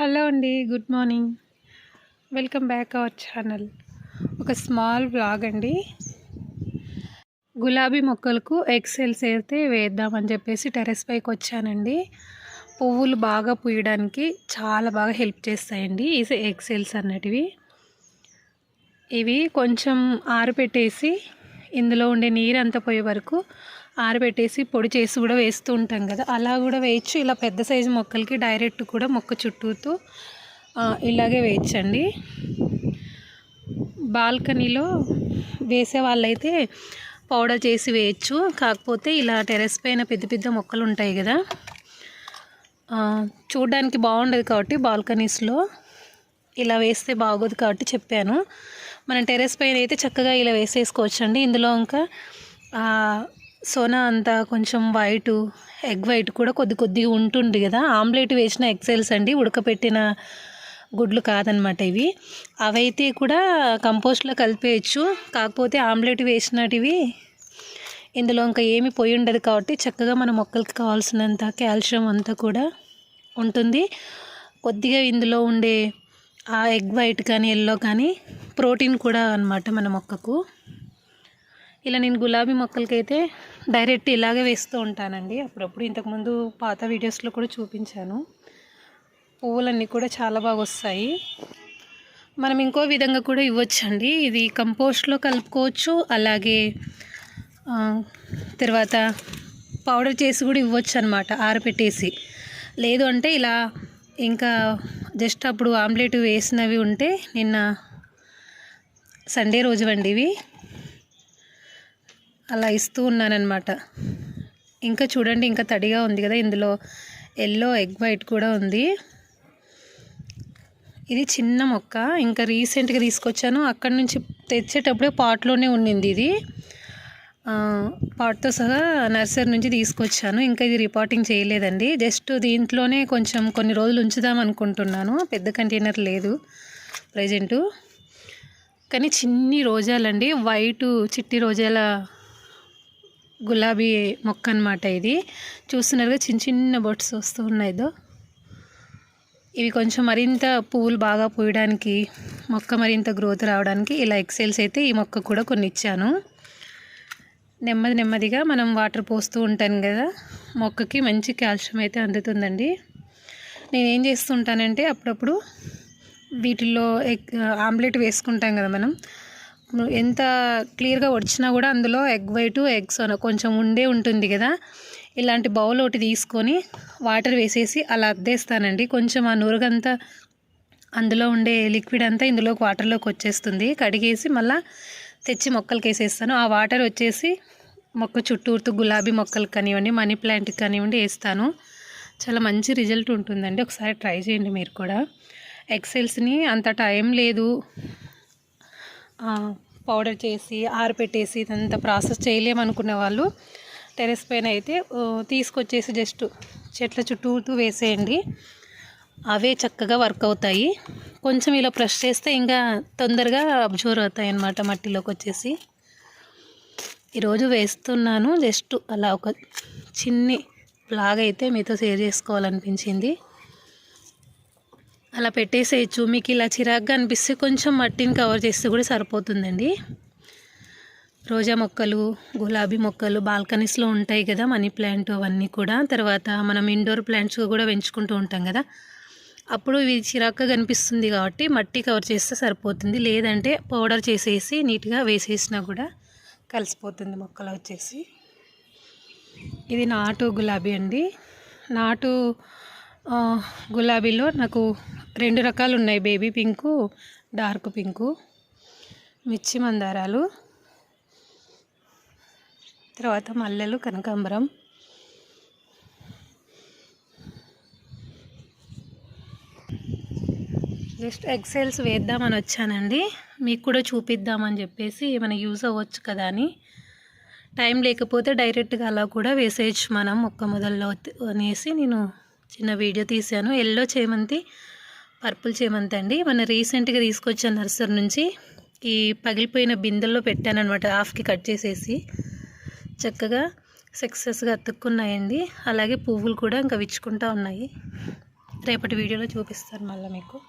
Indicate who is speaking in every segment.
Speaker 1: Hello అండి good morning. Welcome back our channel. ఒక small blog అండి. గులాబీ మొక్కలకు ఎక్సెల్స్ అయితే వేద్దామని చెప్పేసి టెరెస్ పైకి వచ్చానండి. పువ్వులు బాగా పూయడానికి చాలా బాగా హెల్ప్ చేస్తాయండి ఈ ఎక్సెల్స్ అన్నటివి. ఇవి కొంచెం ఆరబెట్టేసి ఇందులో ఉండే నీరు అంతా పోయే వరకు ఆరబెట్టేసి పొడి చేసి కూడా వేస్తూ ఉంటాం కదా. అలా కూడా వేయచ్చు. ఇలా పెద్ద సైజు మొక్కలకి డైరెక్ట్ కూడా మొక్క చుట్టూతో ఇలాగే వేయచ్చండి. బాల్కనీలో వేసే వాళ్ళైతే పౌడర్ చేసి వేయచ్చు. కాకపోతే ఇలా టెరెస్ పైన పెద్ద పెద్ద మొక్కలు ఉంటాయి కదా. చూడడానికి బాగుండదు కాబట్టి బాల్కనీస్లో ఇలా వేస్తే బాగోదు కాబట్టి చెప్పాను. మనం టెరెస్ పైన అయితే చక్కగా ఇలా వేసేసుకోవచ్చండి. ఇందులో ఇంకా సోనా అంతా కొంచెం వైటు ఎగ్ వైట్ కూడా కొద్ది కొద్దిగా ఉంటుంది కదా. ఆమ్లెట్ వేసిన ఎగ్సెల్స్ అండి ఉడకపెట్టిన గుడ్లు కాదనమాట ఇవి. అవైతే కూడా కంపోస్ట్లో కలిపేయచ్చు. కాకపోతే ఆమ్లెట్ వేసినటివి ఇందులో ఇంకా ఏమి పొయ్యి ఉండదు కాబట్టి చక్కగా మన మొక్కలకి కావాల్సినంత కాల్షియం అంతా కూడా ఉంటుంది. కొద్దిగా ఇందులో ఉండే ఆ ఎగ్ వైట్ కానీ ఎల్లో కానీ ప్రోటీన్ కూడా అన్నమాట మన మొక్కకు. ఇలా నేను గులాబీ మొక్కలకైతే డైరెక్ట్ ఇలాగే వేస్తూ ఉంటానండి. అప్పుడప్పుడు ఇంతకుముందు పాత వీడియోస్లో కూడా చూపించాను. పువ్వులన్నీ కూడా చాలా బాగా వస్తాయి. మనం ఇంకో విధంగా కూడా ఇవ్వచ్చండి. ఇది కంపోస్ట్లో కలుపుకోవచ్చు. అలాగే తర్వాత పౌడర్ చేసి కూడా ఇవ్వచ్చు అనమాట ఆరపెట్టేసి. లేదు అంటే ఇలా ఇంకా జస్ట్ అప్పుడు ఆమ్లెట్ వేసినవి ఉంటే నిన్న సండే రోజు వండివి అలా ఇస్తూ ఉన్నానన్నమాట. ఇంకా చూడండి ఇంకా తడిగా ఉంది కదా. ఇందులో ఎల్లో ఎగ్ వైట్ కూడా ఉంది. ఇది చిన్న మొక్క. ఇంకా రీసెంట్గా తీసుకొచ్చాను. అక్కడి నుంచి తెచ్చేటప్పుడే పాట్లోనే ఉండింది ఇది. ఆ, పాట్తో సహా నర్సరీ నుంచి తీసుకొచ్చాను. ఇంకా ఇది రిపోర్టింగ్ చేయలేదండి. జస్ట్ దీంట్లోనే కొంచెం కొన్ని రోజులు ఉంచుదాం అనుకుంటున్నాను. పెద్ద కంటైనర్ లేదు ప్రజెంటు. కానీ చిన్ని రోజాలండి. వైటు చిట్టి రోజాల గులాబీ మొక్క అనమాట ఇది. చూస్తున్నారుగా చిన్న చిన్న బొట్స్ వస్తూ ఉన్నాయి ఇవి కొంచెం మరింత పువ్వులు బాగా పూయడానికి మొక్క మరింత గ్రోత్ రావడానికి ఇలా ఎక్సెల్స్ అయితే ఈ మొక్క కూడా కొన్ని ఇచ్చాను. నెమ్మది నెమ్మదిగా మనం వాటర్ పోస్తూ ఉంటాను కదా మొక్కకి మంచి కాల్షియం అయితే అందుతుందండి. నేనేం చేస్తుంటానంటే అప్పుడప్పుడు వీటిల్లో ఎగ్ ఆమ్లెట్ వేసుకుంటాం కదా మనం ఎంత క్లియర్గా వచ్చినా కూడా అందులో ఎగ్ వైట్ ఎగ్స్ కొంచెం ఉండే ఉంటుంది కదా. ఇలాంటి బౌల్ ఒకటి తీసుకొని వాటర్ వేసేసి అలా అద్దేస్తానండి. కొంచెం ఆ నురుగంతా అందులో ఉండే లిక్విడ్ అంతా ఇందులోకి వాటర్లోకి వచ్చేస్తుంది. కడిగేసి మళ్ళీ తెచ్చి మొక్కలకి వేసేస్తాను ఆ వాటర్ వచ్చేసి మొక్క చుట్టూరుతూ గులాబీ మొక్కలకు కానివ్వండి మనీ ప్లాంట్కి కానివ్వండి వేస్తాను. చాలా మంచి రిజల్ట్ ఉంటుందండి. ఒకసారి ట్రై చేయండి మీరు కూడా. ఎక్సెల్స్ని అంత టైం లేదు. పౌడర్ చేసి ఆరపెట్టేసి ఇదంతా ప్రాసెస్ చేయలేమనుకునే వాళ్ళు. టెరెస్ పైన అయితే తీసుకొచ్చేసి జస్ట్ చెట్ల చుట్టూతూ వేసేయండి. అవే చక్కగా వర్క్ అవుతాయి. కొంచెం ఇలా ప్రెస్ చేస్తే ఇంకా తొందరగా అబ్జర్వ్ అవుతాయి అన్నమాట మట్టిలోకి వచ్చేసి. ఈరోజు వేస్తున్నాను జస్ట్ అలా ఒక చిన్ని బ్లాగ్ అయితే మీతో షేర్ చేసుకోవాలనిపించింది. అలా పెట్టేసేయచ్చు. మీకు ఇలా చిరాగ్గా అనిపిస్తే కొంచెం మట్టిని కవర్ చేస్తే కూడా సరిపోతుందండి. రోజా మొక్కలు గులాబీ మొక్కలు బాల్కనీస్లో ఉంటాయి కదా మనీ ప్లాంట్ అవన్నీ కూడా. తర్వాత మనం ఇండోర్ ప్లాంట్స్ కూడా పెంచుకుంటూ ఉంటాం కదా. అప్పుడు ఇవి చిరాకుగా కనిపిస్తుంది కాబట్టి మట్టి కవర్ చేస్తే సరిపోతుంది. లేదంటే పౌడర్ చేసేసి నీట్గా వేసేసినా కూడా కలిసిపోతుంది మొక్కలు వచ్చేసి. ఇది నాటు గులాబీ అండి. నాటు గులాబీలో నాకు రెండు రకాలు ఉన్నాయి. బేబీ పింకు డార్క్ పింకు మిర్చి మందారాలు తర్వాత మల్లెలు కనకాంబరం. జస్ట్ ఎక్సెల్స్ వేద్దామని వచ్చానండి. మీకు కూడా చూపిద్దామని చెప్పేసి ఏమైనా యూజ్ అవ్వచ్చు కదా అని. టైం లేకపోతే డైరెక్ట్గా అలా కూడా వేసేయచ్చు మనం మొక్క మొదల్లో అనేసి నేను చిన్న వీడియో తీశాను. ఎల్లో చేమంతి పర్పుల్ చేమంతి అండి. మన రీసెంట్గా తీసుకొచ్చాను నర్సరీ నుంచి ఈ పగిలిపోయిన బిందెల్లో పెట్టానమాట హాఫ్కి కట్ చేసేసి. చక్కగా సక్సెస్గా అతుక్కున్నాయండి. అలాగే పువ్వులు కూడా ఇంకా విచ్చుకుంటూ ఉన్నాయి. రేపటి వీడియోలో చూపిస్తాను మళ్ళీ మీకు.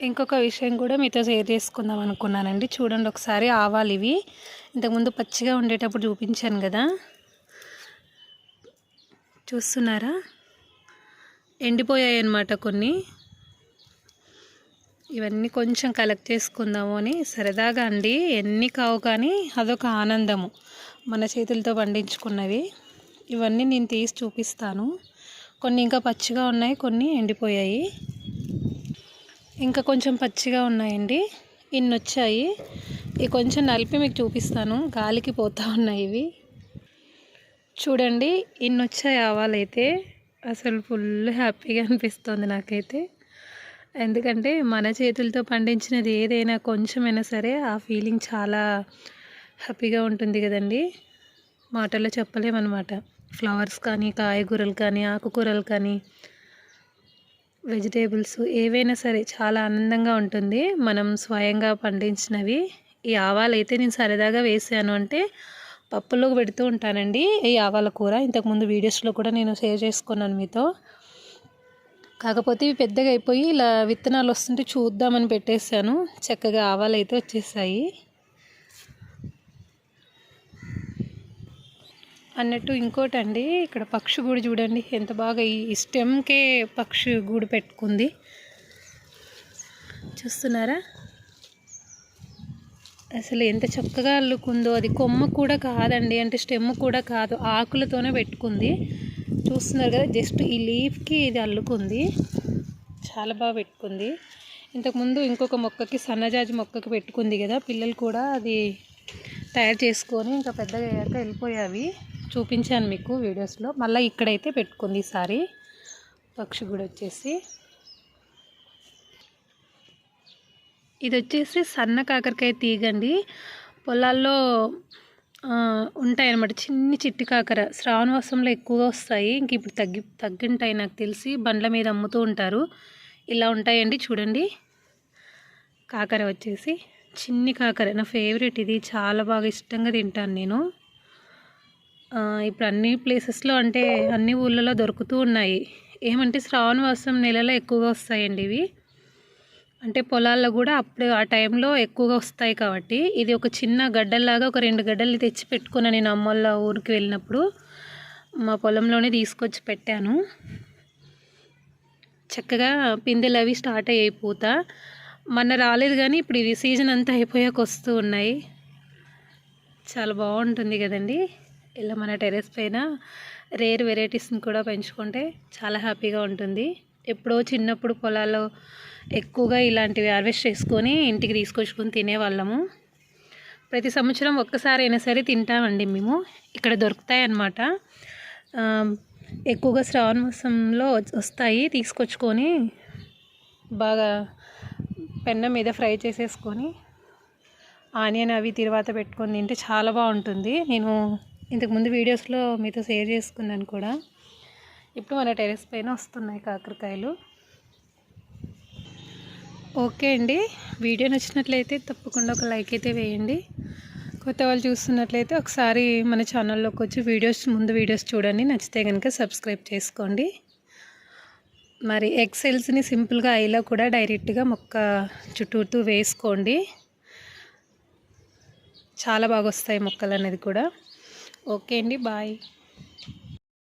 Speaker 1: ఇంకొక విషయం కూడా మీతో షేర్ చేసుకుందాం అనుకున్నానండి. చూడండి ఒకసారి ఆవాలు ఇవి ఇంతకుముందు పచ్చిగా ఉండేటప్పుడు చూపించాను కదా. చూస్తున్నారా? ఎండిపోయాయి అన్నమాట కొన్ని. ఇవన్నీ కొంచెం కలెక్ట్ చేసుకుందాము అని సరదాగా అండి. ఎన్ని కావు కానీ అదొక ఆనందము. మన చేతులతో పండించుకున్నవి. ఇవన్నీ నేను తీసి చూపిస్తాను. కొన్ని ఇంకా పచ్చిగా ఉన్నాయి కొన్ని ఎండిపోయాయి. ఇంకా కొంచెం పచ్చిగా ఉన్నాయండి. ఇన్ని వచ్చాయి ఇవి కొంచెం నలిపి మీకు చూపిస్తాను. గాలికి పోతూ ఉన్నాయి ఇవి. చూడండి ఇన్ని వచ్చాయి ఆవాలైతే అసలు ఫుల్ హ్యాపీగా అనిపిస్తుంది నాకైతే. ఎందుకంటే మన చేతులతో పండించినది ఏదైనా కొంచెమైనా సరే ఆ ఫీలింగ్ చాలా హ్యాపీగా ఉంటుంది కదండి. మాటల్లో చెప్పలేమన్నమాట. ఫ్లవర్స్ కానీ కాయగూరలు కానీ ఆకుకూరలు కానీ వెజిటేబుల్స్ ఏవైనా సరే చాలా ఆనందంగా ఉంటుంది. మనం స్వయంగా పండించినవి. ఈ ఆవాలు అయితే నేను సరదాగా వేసాను అంటే పప్పులోకి పెడుతూ ఉంటానండి. ఈ ఆవాల కూర. ఇంతకుముందు వీడియోస్లో కూడా నేను షేర్ చేసుకున్నాను మీతో. కాకపోతే ఇవి పెద్దగా అయిపోయి ఇలా విత్తనాలు వస్తుంటే చూద్దామని పెట్టేశాను. చక్కగా ఆవాలు అయితే వచ్చేసాయి. అన్నట్టు ఇంకోటండి. ఇక్కడ పక్షి గూడు చూడండి. ఎంత బాగా ఈ స్టెమ్కే పక్షి గూడు పెట్టుకుంది. చూస్తున్నారా? అసలు ఎంత చక్కగా అల్లుకుందో. అది కొమ్మ కూడా కాదండి అంటే స్టెమ్ కూడా కాదు ఆకులతోనే పెట్టుకుంది. చూస్తున్నారు కదా జస్ట్ ఈ లీఫ్కి ఇది అల్లుకుంది. చాలా బాగా పెట్టుకుంది. ఇంతకుముందు ఇంకొక మొక్కకి సన్నజాజి మొక్కకి పెట్టుకుంది కదా పిల్లలు కూడా అది తయారు చేసుకొని ఇంకా పెద్దగా అయ్యాక వెళ్ళిపోయావి చూపించాను మీకు వీడియోస్లో. మళ్ళీ ఇక్కడైతే పెట్టుకుంది ఈసారి పక్షి కూడా వచ్చేసి. ఇది వచ్చేసి సన్న కాకరకాయ తీగండి. పొలాల్లో ఉంటాయి అన్నమాట చిన్ని చిట్టి కాకర. శ్రావణవాసంలో ఎక్కువగా వస్తాయి. ఇంక ఇప్పుడు తగ్గి తగ్గింటాయి నాకు తెలిసి. బండ్ల మీద అమ్ముతూ ఉంటారు. ఇలా ఉంటాయండి చూడండి. కాకర వచ్చేసి చిన్ని కాకర. నా ఫేవరెట్ ఇది. చాలా బాగా ఇష్టంగా తింటాను నేను. ఇప్పుడు అన్ని ప్లేసెస్లో అంటే అన్ని ఊళ్ళలో దొరుకుతూ ఉన్నాయి. ఏమంటే శ్రావణ మాసం నెలలో ఎక్కువగా వస్తాయండి ఇవి. అంటే పొలాల్లో కూడా అప్పుడు ఆ టైంలో ఎక్కువగా వస్తాయి కాబట్టి ఇది ఒక చిన్న గడ్డల్లాగా ఒక రెండు గడ్డలు తెచ్చి పెట్టుకున్నాను నేను అమ్మోళ్ళ ఊరికి వెళ్ళినప్పుడు మా పొలంలోనే తీసుకొచ్చి పెట్టాను. చక్కగా పిందెలు అవి స్టార్ట్ అయ్యాయి పూత. మొన్న రాలేదు కానీ ఇప్పుడు ఇది సీజన్ అంతా అయిపోయాక వస్తూ ఉన్నాయి. చాలా బాగుంటుంది కదండి. ఇలా మన టెరెస్ పైన రేర్ వెరైటీస్ని కూడా పెంచుకుంటే చాలా హ్యాపీగా ఉంటుంది. ఎప్పుడో చిన్నప్పుడు పొలాల్లో ఎక్కువగా ఇలాంటివి హార్వెస్ట్ చేసుకొని ఇంటికి తీసుకొచ్చుకొని తినేవాళ్ళము. ప్రతి సంవత్సరం ఒక్కసారి అయినా సరే తింటామండి మేము. ఇక్కడ దొరుకుతాయి అన్నమాట ఎక్కువగా శ్రావణ మాసంలో వస్తాయి తీసుకొచ్చుకొని బాగా పెన్న మీద ఫ్రై చేసేసుకొని ఆనియన్ అవి తర్వాత పెట్టుకొని తింటే చాలా బాగుంటుంది. నేను ఇంతకుముందు వీడియోస్లో మీతో షేర్ చేసుకున్నాను కూడా. ఇప్పుడు మన టెరెస్ పైన వస్తున్నాయి కాకరకాయలు. ఓకే అండి. వీడియో నచ్చినట్లయితే తప్పకుండా ఒక లైక్ అయితే వేయండి. కొత్త వాళ్ళు చూస్తున్నట్లయితే ఒకసారి మన ఛానల్లోకి వచ్చి వీడియోస్ ముందు వీడియోస్ చూడండి. నచ్చితే కనుక సబ్స్క్రైబ్ చేసుకోండి. మరి ఎక్సెల్స్ని సింపుల్గా ఐలో కూడా డైరెక్ట్గా మొక్క చుట్టూతూ వేసుకోండి. చాలా బాగా వస్తాయి మొక్కలు అనేది కూడా. ఓకే అండి. బాయ్.